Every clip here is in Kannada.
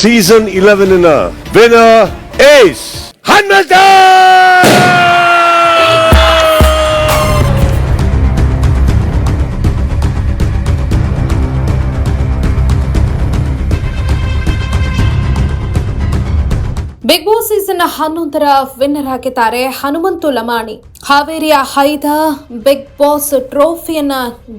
ಸೀಸನ್ ಇಲೆವೆನ್ ವಿನರ್ ಏಸ್ ಹನ್ಮಂತ ಬಿಗ್ ಬಾಸ್ ಸೀಸನ್ ಹನ್ನೊಂದರ ವಿನ್ನರ್ ಆಗಿದ್ದಾರೆ ಹನುಮಂತು ಲಮಾಣಿ. ಹಾವೇರಿಯ ಹೈದ ಬಿಗ್ ಬಾಸ್ ಟ್ರೋಫಿಯನ್ನ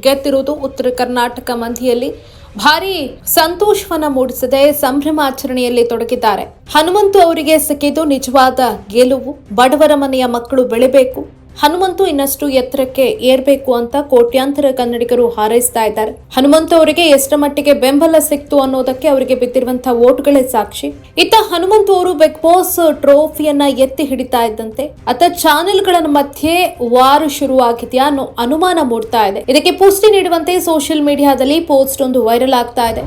ಗೆದ್ದಿರುವುದು ಉತ್ತರ ಕರ್ನಾಟಕ ಮಂದಿಯಲ್ಲಿ. ಭಾರಿ ಸಂತೋಷವನ್ನ ಮೂಡಿಸದೆ ಸಂಭ್ರಮಾಚರಣೆಯಲ್ಲಿ ತೊಡಗಿದ್ದಾರೆ. ಹನುಮಂತು ಅವರಿಗೆ ಸಿಕ್ಕಿದ್ದು ನಿಜವಾದ ಗೆಲುವು. ಬಡವರ ಮನೆಯ ಮಕ್ಕಳು ಬೆಳಿಬೇಕು. ಹನುಮಂತು ಇನ್ನಷ್ಟು ಎತ್ತರಕ್ಕೆ ಏರ್ಬೇಕು ಅಂತ ಕೋಟ್ಯಾಂತರ ಕನ್ನಡಿಗರು ಹಾರೈಸ್ತಾ ಇದ್ದಾರೆ. ಹನುಮಂತು ಅವರಿಗೆ ಎಷ್ಟರ ಮಟ್ಟಿಗೆ ಬೆಂಬಲ ಸಿಕ್ತು ಅನ್ನೋದಕ್ಕೆ ಅವರಿಗೆ ಬಿದ್ದಿರುವಂತಹ ವೋಟ್ಗಳೇ ಸಾಕ್ಷಿ. ಇತ್ತ ಹನುಮಂತು ಅವರು ಬಿಗ್ ಬಾಸ್ ಟ್ರೋಫಿಯನ್ನ ಎತ್ತಿ ಹಿಡಿತಾ ಇದ್ದಂತೆ ಅತ್ತ ಚಾನೆಲ್ಗಳ ಮಧ್ಯೆ ವಾರು ಶುರುವಾಗಿದೆಯಾ ಅನ್ನೋ ಅನುಮಾನ ಮೂಡ್ತಾ ಇದೆ. ಇದಕ್ಕೆ ಪುಷ್ಟಿ ನೀಡುವಂತೆ ಸೋಷಿಯಲ್ ಮೀಡಿಯಾದಲ್ಲಿ ಪೋಸ್ಟ್ ಒಂದು ವೈರಲ್ ಆಗ್ತಾ ಇದೆ.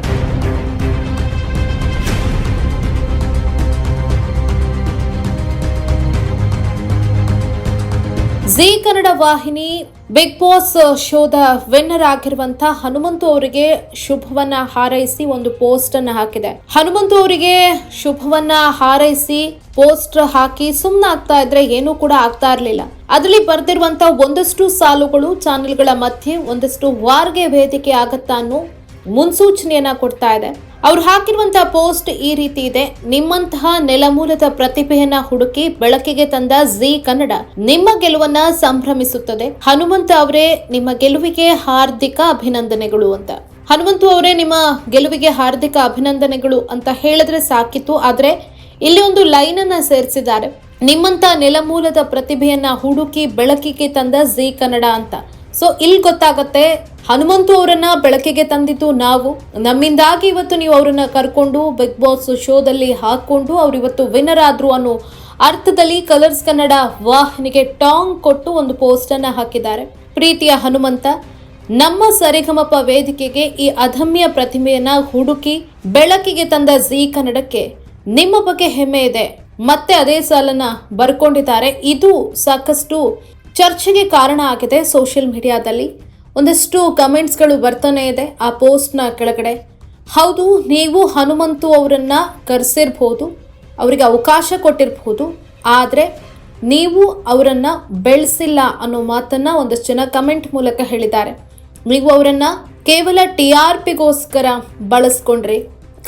ಜಿ ಕನ್ನಡ ವಾಹಿನಿ ಬಿಗ್ ಬಾಸ್ ಶೋದ ವಿನ್ನರ್ ಆಗಿರುವಂತ ಹನುಮಂತು ಅವರಿಗೆ ಶುಭವನ್ನ ಹಾರೈಸಿ ಒಂದು ಪೋಸ್ಟ್ ಅನ್ನ ಹಾಕಿದೆ. ಹನುಮಂತು ಅವರಿಗೆ ಶುಭವನ್ನ ಹಾರೈಸಿ ಪೋಸ್ಟ್ ಹಾಕಿ ಸುಮ್ಮನಾಗ್ತಾ ಇದ್ರೆ ಏನೂ ಕೂಡ ಆಗ್ತಾ ಇರಲಿಲ್ಲ. ಅದರಲ್ಲಿ ಬರ್ದಿರುವಂತಹ ಒಂದಷ್ಟು ಸಾಲುಗಳು ಚಾನೆಲ್ಗಳ ಮಧ್ಯೆ ಒಂದಷ್ಟು ವಾರ್ಗೆ ವೇದಿಕೆ ಆಗತ್ತಾ ಅನ್ನೋ ಮುನ್ಸೂಚನೆಯನ್ನ ಕೊಡ್ತಾ ಇದೆ. ಅವ್ರು ಹಾಕಿರುವಂತಹ ಪೋಸ್ಟ್ ಈ ರೀತಿ ಇದೆ. ನಿಮ್ಮಂತಹ ನೆಲಮೂಲದ ಪ್ರತಿಭೆಯನ್ನ ಹುಡುಕಿ ಬೆಳಕಿಗೆ ತಂದ ಜಿ ಕನ್ನಡ ನಿಮ್ಮ ಗೆಲುವನ್ನ ಸಂಭ್ರಮಿಸುತ್ತದೆ. ಹನುಮಂತ ಅವರೇ ನಿಮ್ಮ ಗೆಲುವಿಗೆ ಹಾರ್ದಿಕ ಅಭಿನಂದನೆಗಳು ಅಂತ. ಹನುಮಂತು ಅವರೇ ನಿಮ್ಮ ಗೆಲುವಿಗೆ ಹಾರ್ದಿಕ ಅಭಿನಂದನೆಗಳು ಅಂತ ಹೇಳಿದ್ರೆ ಸಾಕಿತ್ತು. ಆದ್ರೆ ಇಲ್ಲಿ ಒಂದು ಲೈನ್ ಅನ್ನ ಸೇರಿಸಿದ್ದಾರೆ. ನಿಮ್ಮಂತ ನೆಲಮೂಲದ ಪ್ರತಿಭೆಯನ್ನ ಹುಡುಕಿ ಬೆಳಕಿಗೆ ತಂದ ಜಿ ಕನ್ನಡ ಅಂತ. ಸೊ ಇಲ್ಲಿ ಗೊತ್ತಾಗತ್ತೆ, ಹನುಮಂತು ಅವರನ್ನ ಬೆಳಕಿಗೆ ತಂದಿದ್ದು ನಾವು. ನಮ್ಮಿಂದಾಗಿ ಇವತ್ತು ನೀವು ಅವರನ್ನ ಕರ್ಕೊಂಡು ಬಿಗ್ ಬಾಸ್ ಶೋದಲ್ಲಿ ಹಾಕೊಂಡು ಅವ್ರು ಇವತ್ತು ವಿನ್ನರ್ ಆದ್ರು ಅನ್ನೋ ಅರ್ಥದಲ್ಲಿ ಕಲರ್ಸ್ ಕನ್ನಡ ವಾಹನಿಗೆ ಟಾಂಗ್ ಕೊಟ್ಟು ಒಂದು ಪೋಸ್ಟ್ ಅನ್ನ ಹಾಕಿದ್ದಾರೆ. ಪ್ರೀತಿಯ ಹನುಮಂತ, ನಮ್ಮ ಸರಿಗಮಪ ವೇದಿಕೆಗೆ ಈ ಅಧಮ್ಯ ಪ್ರತಿಮೆಯನ್ನ ಹುಡುಕಿ ಬೆಳಕಿಗೆ ತಂದ ಜಿ ಕನ್ನಡಕ್ಕೆ ನಿಮ್ಮ ಬಗ್ಗೆ ಹೆಮ್ಮೆ ಇದೆ. ಮತ್ತೆ ಅದೇ ಸಾಲನ್ನ ಬರ್ಕೊಂಡಿದ್ದಾರೆ. ಇದು ಸಾಕಷ್ಟು ಚರ್ಚೆಗೆ ಕಾರಣ ಆಗಿದೆ ಸೋಷಿಯಲ್ ಮೀಡಿಯಾದಲ್ಲಿ. ಒಂದಷ್ಟು ಕಮೆಂಟ್ಸ್ಗಳು ಬರ್ತಾನೆ ಇದೆ ಆ ಪೋಸ್ಟ್ನ ಕೆಳಗಡೆ. ಹೌದು, ನೀವು ಹನುಮಂತು ಅವರನ್ನು ಕರೆಸಿರ್ಬೋದು, ಅವರಿಗೆ ಅವಕಾಶ ಕೊಟ್ಟಿರ್ಬೋದು, ಆದರೆ ನೀವು ಅವರನ್ನು ಬೆಳೆಸಿಲ್ಲ ಅನ್ನೋ ಮಾತನ್ನು ಒಂದಷ್ಟು ಜನ ಕಮೆಂಟ್ ಮೂಲಕ ಹೇಳಿದ್ದಾರೆ. ನೀವು ಅವರನ್ನು ಕೇವಲ ಟಿ ಆರ್ ಪಿಗೋಸ್ಕರ ಬಳಸ್ಕೊಂಡ್ರಿ.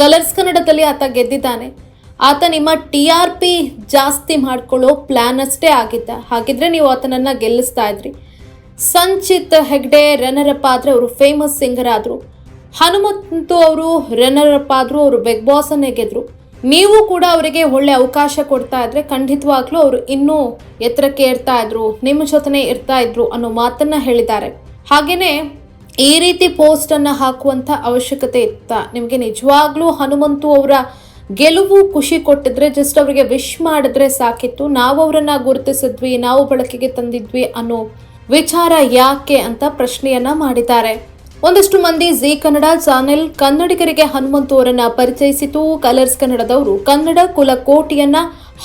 ಕಲರ್ಸ್ ಕನ್ನಡದಲ್ಲಿ ಆತ ಗೆದ್ದಿದ್ದಾನೆ. ಆತ ನಿಮ್ಮ ಟಿ ಆರ್ ಪಿ ಜಾಸ್ತಿ ಮಾಡ್ಕೊಳ್ಳೋ ಪ್ಲಾನ್ ಅಷ್ಟೇ ಆಗಿದ್ದ. ಹಾಗಿದ್ರೆ ನೀವು ಆತನನ್ನ ಗೆಲ್ಲಿಸ್ತಾ ಇದ್ರಿ. ಸಂಚಿತ್ ಹೆಗ್ಡೆ ರನ್ನರ್ ಅಪ್ ಆದ್ರೆ ಅವರು ಫೇಮಸ್ ಸಿಂಗರ್ ಆದ್ರು. ಹನುಮಂತು ಅವರು ರನ್ನರ್ ಅಪ್ ಆದ್ರು ಅವರು ಬಿಗ್ ಬಾಸ್ ಅನ್ನೇ ಗೆದ್ರು. ನೀವು ಕೂಡ ಅವರಿಗೆ ಒಳ್ಳೆ ಅವಕಾಶ ಕೊಡ್ತಾ ಇದ್ರೆ ಖಂಡಿತವಾಗ್ಲೂ ಅವರು ಇನ್ನೂ ಎತ್ತರಕ್ಕೆ ಇರ್ತಾ ಇದ್ರು, ನಿಮ್ಮ ಜೊತೆನೆ ಇರ್ತಾ ಇದ್ರು ಅನ್ನೋ ಮಾತನ್ನ ಹೇಳಿದ್ದಾರೆ. ಹಾಗೇನೆ ಈ ರೀತಿ ಪೋಸ್ಟ್ ಅನ್ನ ಹಾಕುವಂತ ಅವಶ್ಯಕತೆ ಇತ್ತ? ನಿಮಗೆ ನಿಜವಾಗ್ಲೂ ಹನುಮಂತು ಅವರ ಗೆಲುವು ಖುಷಿ ಕೊಟ್ಟಿದ್ರೆ ಜಸ್ಟ್ ಅವರಿಗೆ ವಿಶ್ ಮಾಡಿದ್ರೆ ಸಾಕಿತ್ತು. ನಾವು ಅವರನ್ನ ಗುರುತಿಸಿದ್ವಿ, ನಾವು ಬಳಕೆಗೆ ತಂದಿದ್ವಿ ಅನ್ನೋ ವಿಚಾರ ಯಾಕೆ ಅಂತ ಪ್ರಶ್ನೆಯನ್ನ ಮಾಡಿದ್ದಾರೆ. ಒಂದಷ್ಟು ಮಂದಿ ಜಿ ಕನ್ನಡ ಚಾನೆಲ್ ಕನ್ನಡಿಗರಿಗೆ ಹನುಮಂತು ಅವರನ್ನ ಪರಿಚಯಿಸಿತು. ಕಲರ್ಸ್ ಕನ್ನಡದವರು ಕನ್ನಡ ಕುಲಕೋಟಿಯನ್ನ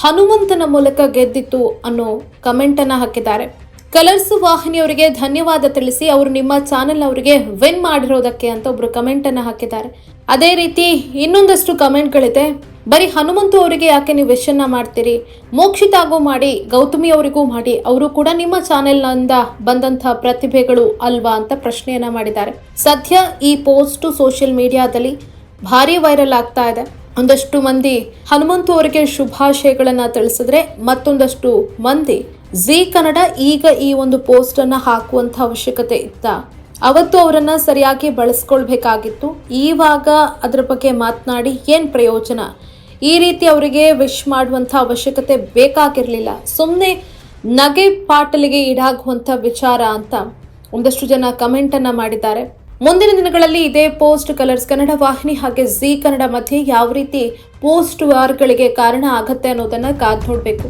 ಹನುಮಂತನ ಮೂಲಕ ಗೆದ್ದಿತ್ತು ಅನ್ನೋ ಕಮೆಂಟ್ ಅನ್ನ ಹಾಕಿದ್ದಾರೆ. ಕಲರ್ಸ್ ವಾಹಿನಿಯವರಿಗೆ ಧನ್ಯವಾದ ತಿಳಿಸಿ ಅವರು ನಿಮ್ಮ ಚಾನೆಲ್ ಅವರಿಗೆ ವಿನ್ ಮಾಡಿರೋದಕ್ಕೆ ಅಂತ ಒಬ್ರು ಕಮೆಂಟ್ ಅನ್ನ ಹಾಕಿದ್ದಾರೆ. ಅದೇ ರೀತಿ ಇನ್ನೊಂದಷ್ಟು ಕಮೆಂಟ್ಗಳಿದೆ ಬರೀ ಹನುಮಂತು ಅವರಿಗೆ ಯಾಕೆ ನೀವು ವಿಶನ್ನ ಮಾಡ್ತೀರಿ? ಮೋಕ್ಷಿತಾಗೂ ಮಾಡಿ, ಗೌತಮಿ ಅವರಿಗೂ ಮಾಡಿ, ಅವರು ಕೂಡ ನಿಮ್ಮ ಚಾನೆಲ್ನಿಂದ ಬಂದಂತಹ ಪ್ರತಿಭೆಗಳು ಅಲ್ವಾ ಅಂತ ಪ್ರಶ್ನೆಯನ್ನ ಮಾಡಿದ್ದಾರೆ. ಸದ್ಯ ಈ ಪೋಸ್ಟ್ ಸೋಷಿಯಲ್ ಮೀಡಿಯಾದಲ್ಲಿ ಭಾರಿ ವೈರಲ್ ಆಗ್ತಾ ಇದೆ. ಒಂದಷ್ಟು ಮಂದಿ ಹನುಮಂತು ಅವರಿಗೆ ಶುಭಾಶಯಗಳನ್ನ ತಿಳಿಸಿದ್ರೆ ಮತ್ತೊಂದಷ್ಟು ಮಂದಿ ಜಿ ಕನ್ನಡ ಈಗ ಈ ಒಂದು ಪೋಸ್ಟ್ ಹಾಕುವಂಥ ಅವಶ್ಯಕತೆ ಇತ್ತ. ಅವತ್ತು ಅವರನ್ನು ಸರಿಯಾಗಿ ಬಳಸ್ಕೊಳ್ಬೇಕಾಗಿತ್ತು. ಈವಾಗ ಅದ್ರ ಬಗ್ಗೆ ಮಾತನಾಡಿ ಏನು ಪ್ರಯೋಜನ? ಈ ರೀತಿ ಅವರಿಗೆ ವಿಶ್ ಮಾಡುವಂತ ಅವಶ್ಯಕತೆ ಬೇಕಾಗಿರಲಿಲ್ಲ. ಸುಮ್ಮನೆ ನಗೆ ಪಾಟಲಿಗೆ ಈಡಾಗುವಂಥ ವಿಚಾರ ಅಂತ ಒಂದಷ್ಟು ಜನ ಕಮೆಂಟನ್ನು ಮಾಡಿದ್ದಾರೆ. ಮುಂದಿನ ದಿನಗಳಲ್ಲಿ ಇದೇ ಪೋಸ್ಟ್ ಕಲರ್ಸ್ ಕನ್ನಡ ವಾಹಿನಿ ಹಾಗೆ ಜಿ ಕನ್ನಡ ಮಧ್ಯೆ ಯಾವ ರೀತಿ ಪೋಸ್ಟ್ ವಾರ್ಗಳಿಗೆ ಕಾರಣ ಆಗತ್ತೆ ಅನ್ನೋದನ್ನು ಕಾದ್ ನೋಡ್ಬೇಕು.